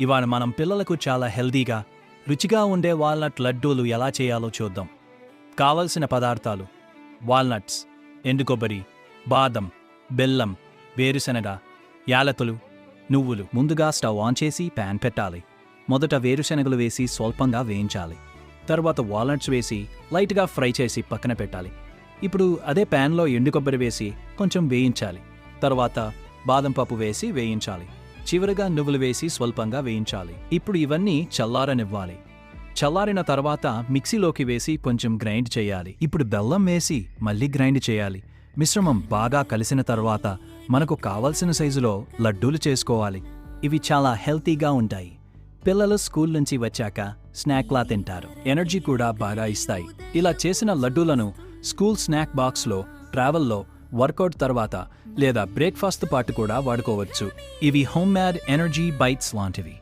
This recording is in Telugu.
ఇవాళ మనం పిల్లలకు చాలా హెల్దీగా రుచిగా ఉండే వాల్నట్ లడ్డూలు ఎలా చేయాలో చూద్దాం. కావలసిన పదార్థాలు వాల్నట్స్ ఎండు కొబ్బరి బాదం బెల్లం వేరుశనగ యాలకులు నువ్వులు ముందుగా స్టవ్ ఆన్ చేసి ప్యాన్ పెట్టాలి. మొదట వేరుశనగలు వేసి స్వల్పంగా వేయించాలి. తర్వాత వాల్నట్స్ వేసి లైట్గా ఫ్రై చేసి పక్కన పెట్టాలి. ఇప్పుడు అదే ప్యాన్లో ఎండు కొబ్బరి వేసి కొంచెం వేయించాలి. తర్వాత బాదం పప్పు వేసి వేయించాలి. చివరగా నువ్వులు వేసి స్వల్పంగా వేయించాలి. ఇప్పుడు ఇవన్నీ చల్లారనివ్వాలి. చల్లారిన తర్వాత మిక్సీలోకి వేసి కొంచెం గ్రైండ్ చేయాలి. ఇప్పుడు బెల్లం వేసి మళ్ళీ గ్రైండ్ చేయాలి. మిశ్రమం బాగా కలిసిన తర్వాత మనకు కావలసిన సైజులో లడ్డూలు చేసుకోవాలి. ఇవి చాలా హెల్తీగా ఉంటాయి. పిల్లలు స్కూల్ నుంచి వచ్చాక స్నాక్లా తింటారు. ఎనర్జీ కూడా బాగా ఇస్తాయి. ఇలా చేసిన లడ్డూలను స్కూల్ స్నాక్ బాక్స్లో ట్రావెల్లో వర్కౌట్ తర్వాత లేదా బ్రేక్ఫాస్ట్ పాటు కూడా వాడుకోవచ్చు. ఇవి హోమ్ మ్యాడ్ ఎనర్జీ బైట్స్ లాంటివి.